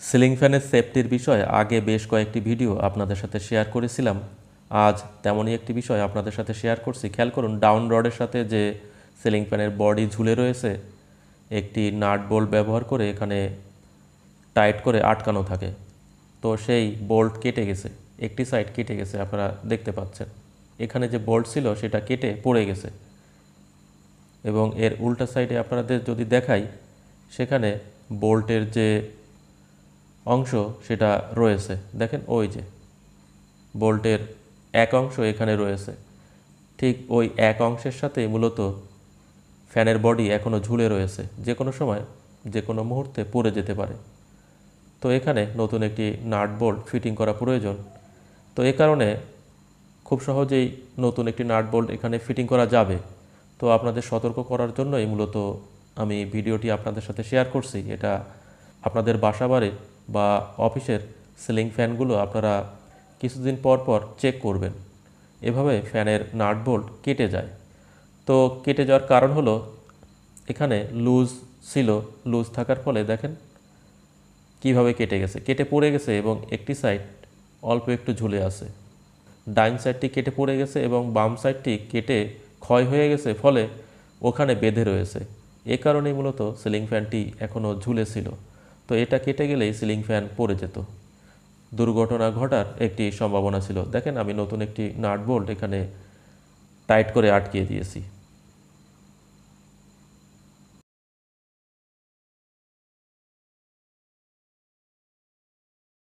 Ceiling ফ্যানের সেফটির বিষয়ে আগে বেশ কয়েকটি ভিডিও আপনাদের সাথে শেয়ার করেছিলাম। আজ তেমনই একটি বিষয় আপনাদের সাথে শেয়ার করছি। খেয়াল করুন, ডাউন রডের সাথে যে সিলিং ফ্যানের বডি ঝুলে রয়েছে, একটি নাট বোল্ট ব্যবহার করে এখানে টাইট করে আটকানো থাকে। তো সেই বোল্ট কেটে গেছে, একটি সাইড কেটে গেছে, আপনারা দেখতে পাচ্ছেন। এখানে যে বোল্ট ছিল সেটা কেটে পড়ে গেছে। এবং এর উল্টা সাইডে আপনাদের যদি দেখাই, সেখানে বোল্টের যে অংশ সেটা রয়েছে। দেখেন ওই যে, বোল্টের এক অংশ এখানে রয়েছে। ঠিক ওই এক অংশের সাথে মূলত ফ্যানের বডি এখনও ঝুলে রয়েছে, যে কোনো সময়, যে কোনো মুহূর্তে পড়ে যেতে পারে। তো এখানে নতুন একটি নাট বোল্ট ফিটিং করা প্রয়োজন। তো এ কারণে খুব সহজেই নতুন একটি নাট বোল্ট এখানে ফিটিং করা যাবে। তো আপনাদের সতর্ক করার জন্যই মূলত আমি ভিডিওটি আপনাদের সাথে শেয়ার করছি। এটা আপনাদের বাসা বা অফিসের সিলিং ফ্যানগুলো আপনারা কিছুদিন পর পর চেক করবেন। এভাবে ফ্যানের নাট বোল্ট কেটে যায়। তো কেটে যাওয়ার কারণ হলো, এখানে লুজ ছিল, লুজ থাকার ফলে দেখেন কীভাবে কেটে গেছে। কেটে পড়ে গেছে এবং একটি সাইড অল্প একটু ঝুলে আছে। ডাইন সাইডটি কেটে পড়ে গেছে এবং বাম সাইডটি কেটে ক্ষয় হয়ে গেছে, ফলে ওখানে বেঁধে রয়েছে। এ কারণেই মূলত সিলিং ফ্যানটি এখনও ঝুলে ছিল। তো এটা কেটে গেলেই সিলিং ফ্যান পড়ে যেত। দুর্ঘটনা ঘটার একটি সম্ভাবনা ছিল। দেখেন আমি নতুন একটি নাট বোল্ট এখানে টাইট করে আটকিয়ে দিয়েছি।